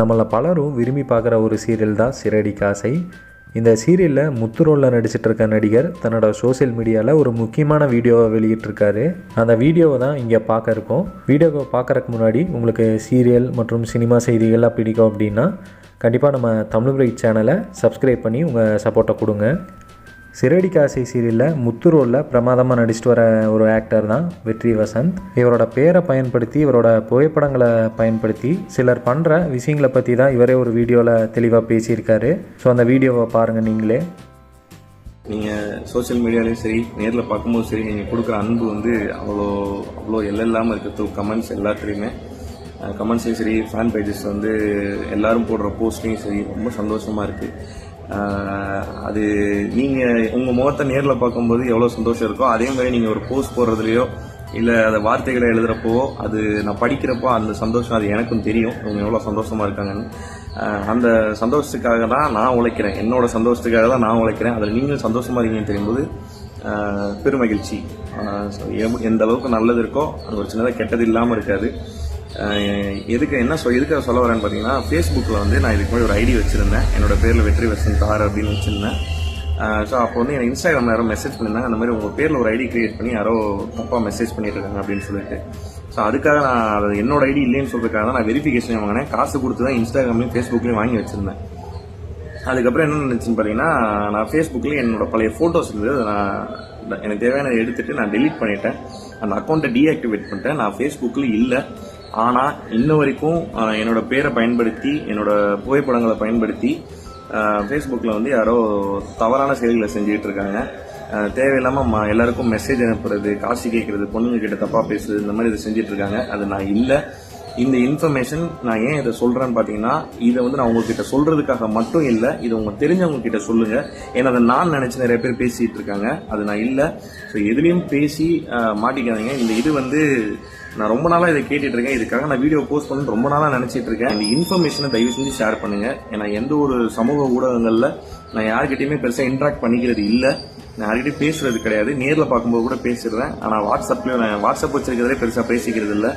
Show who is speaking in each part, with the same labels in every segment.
Speaker 1: நம்மள பலரும் விரும்பி பார்க்குற ஒரு சீரியல் தான் சிறடி காசை. இந்த சீரியலில் முத்து ரோலில் நடிச்சிட்டு இருக்க நடிகர் தன்னோட சோஷியல் மீடியாவில் ஒரு முக்கியமான வீடியோவை வெளியிட்டிருக்காரு அந்த வீடியோவை தான் இங்கே பார்க்க இருக்கோம். வீடியோவை பார்க்குறதுக்கு முன்னாடி உங்களுக்கு சீரியல் மற்றும் சினிமா செய்திகள்லாம் பிடிக்கும் அப்படின்னா கண்டிப்பாக நம்ம தமிழ் பிரைட் சேனலை சப்ஸ்கிரைப் பண்ணி உங்கள் சப்போர்ட்டை கொடுங்க. சிறடி காசை சீரியலில் முத்து ரோலில் பிரமாதமாக நடிச்சிட்டு வர ஒரு ஆக்டர் தான் வெற்றி வசந்த். இவரோட பேரை பயன்படுத்தி இவரோட புகைப்படங்களை பயன்படுத்தி சிலர் பண்ணுற விஷயங்களை பற்றி தான் இவரே ஒரு வீடியோவில் தெளிவாக பேசியிருக்காரு. ஸோ அந்த வீடியோவை பாருங்கள் நீங்களே.
Speaker 2: நீங்கள் சோஷியல் மீடியாலையும் சரி நேரில் பார்க்கும்போது சரி நீங்கள் கொடுக்குற அன்பு வந்து அவ்வளோ அவ்வளோ எல்லாம் இருக்குது கமெண்ட்ஸ் எல்லாத்துலேயுமே கமெண்ட்ஸையும் சரி ஃபேன் பேஜஸ் வந்து எல்லோரும் போடுற போஸ்ட்லையும் சரி ரொம்ப சந்தோஷமாக இருக்குது அது நீங்கள் உங்கள் முகத்தை நேரில் பார்க்கும்போது எவ்வளோ சந்தோஷம் இருக்கோ அதே மாதிரி நீங்கள் ஒரு போஸ்ட் போடுறதுலையோ இல்லை அதை வார்த்தைகளை எழுதுகிறப்போ அது நான் படிக்கிறப்போ அந்த சந்தோஷம் அது எனக்கும் தெரியும். இவங்க எவ்வளோ சந்தோஷமாக இருக்காங்கன்னு. அந்த சந்தோஷத்துக்காக தான் நான் உழைக்கிறேன். என்னோட சந்தோஷத்துக்காக தான் நான் உழைக்கிறேன். அதில் நீங்களும் சந்தோஷமாக இருக்கீங்கன்னு தெரியும்போது பெருமகிழ்ச்சி. எந்த அளவுக்கு நல்லது இருக்கோ அது ஒரு சின்னதாக கெட்டது இல்லாமல் இருக்காது. எதுக்கு என்ன சொல் எதுக்காக சொல்ல வரேன்னு பார்த்தீங்கன்னா ஃபேஸ்புக்கில் வந்து நான் இதுக்கு முன்னாடி ஒரு ஐடி வச்சுருந்தேன். என்னோட பேரில் வெற்றி வசந்த் தார் அப்படின்னு வச்சுருந்தேன். ஸோ அப்போ வந்து எனக்கு இன்ஸ்டாகிராமில் யாரோ மெசேஜ் பண்ணியிருந்தாங்க. அந்த மாதிரி உங்கள் பேரில் ஒரு ஐடி கிரியேட் பண்ணி யாரோ தப்பாக மெசேஜ் பண்ணிட்டுருக்காங்க அப்படின்னு சொல்லிட்டு. ஸோ அதுக்காக நான் அது என்னோட ஐடி இல்லைன்னு சொல்கிறதுக்காக தான் நான் வெரிஃபிகேஷன் வாங்கினேன். காசு கொடுத்து தான் இன்ஸ்டாகிராம்லையும் ஃபேஸ்புக்லேயும் வாங்கி வச்சிருந்தேன். அதுக்கப்புறம் என்ன நினைச்சுன்னு பார்த்தீங்கன்னா நான் ஃபேஸ்புக்கில் என்னோட பழைய ஃபோட்டோஸ் இருந்தது அதை நான் எனக்கு தேவையான எடுத்துட்டு நான் டெலீட் பண்ணிட்டேன். அந்த அக்கௌண்ட்டை டீஆக்டிவேட் பண்ணிட்டேன். நான் ஃபேஸ்புக்கில் இல்லை. ஆனால் இன்ன வரைக்கும் என்னோட பேரை பயன்படுத்தி என்னோட புகைப்படங்களை பயன்படுத்தி ஃபேஸ்புக்கில் வந்து யாரோ தவறான செயல்களை செஞ்சுக்கிட்டு இருக்காங்க. தேவையில்லாமல் ம எல்லாருக்கும் மெசேஜ் அனுப்புறது காசு கேட்குறது பொண்ணுங்க கிட்ட தப்பாக பேசுறது இந்த மாதிரி இதை செஞ்சிட்ருக்காங்க அது நான் இல்லை. இந்த இன்ஃபர்மேஷன் நான் ஏன் இதை சொல்கிறேன்னு பார்த்தீங்கன்னா இதை வந்து நான் உங்ககிட்ட சொல்கிறதுக்காக மட்டும் இல்லை இதை உங்க தெரிஞ்சவங்க கிட்ட சொல்லுங்கள் ஏன்னா அதை நான் நினச்சி நிறைய பேர் பேசிகிட்டு இருக்காங்க. அது நான் இல்லை. ஸோ எதுலேயும் பேசி மாட்டிக்காதீங்க. இந்த இது வந்து நான் ரொம்ப நாளாக இதை கேட்டுட்டு இருக்கேன். இதுக்காக நான் வீடியோ போஸ்ட் பண்ணி ரொம்ப நாளாக நினச்சிட்டு இருக்கேன். இந்த இன்ஃபர்மேஷனை தயவு செஞ்சு ஷேர் பண்ணுங்கள் ஏன்னா எந்த ஒரு சமூக ஊடகங்களில் நான் யார்கிட்டையுமே பெருசாக இன்ட்ராக்ட் பண்ணிக்கிறது இல்லை. நான் யார்கிட்டையும் பேசுறது கிடையாது. நேரில் பார்க்கும்போது கூட பேசிடுறேன். ஆனால் வாட்ஸ்அப்லேயும் நான் வாட்ஸ்அப் வச்சிருக்கிறதே பெருசாக பேசிக்கிறது இல்லை.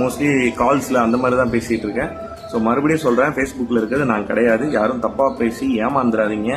Speaker 2: மோஸ்ட்லி கால்ஸில் அந்த மாதிரி தான் பேசிகிட்டு இருக்கேன். ஸோ மறுபடியும் சொல்கிறேன் ஃபேஸ்புக்கில் இருக்கிறது நான் கிடையாது. யாரும் தப்பாக பேசி ஏமாந்துடாதீங்க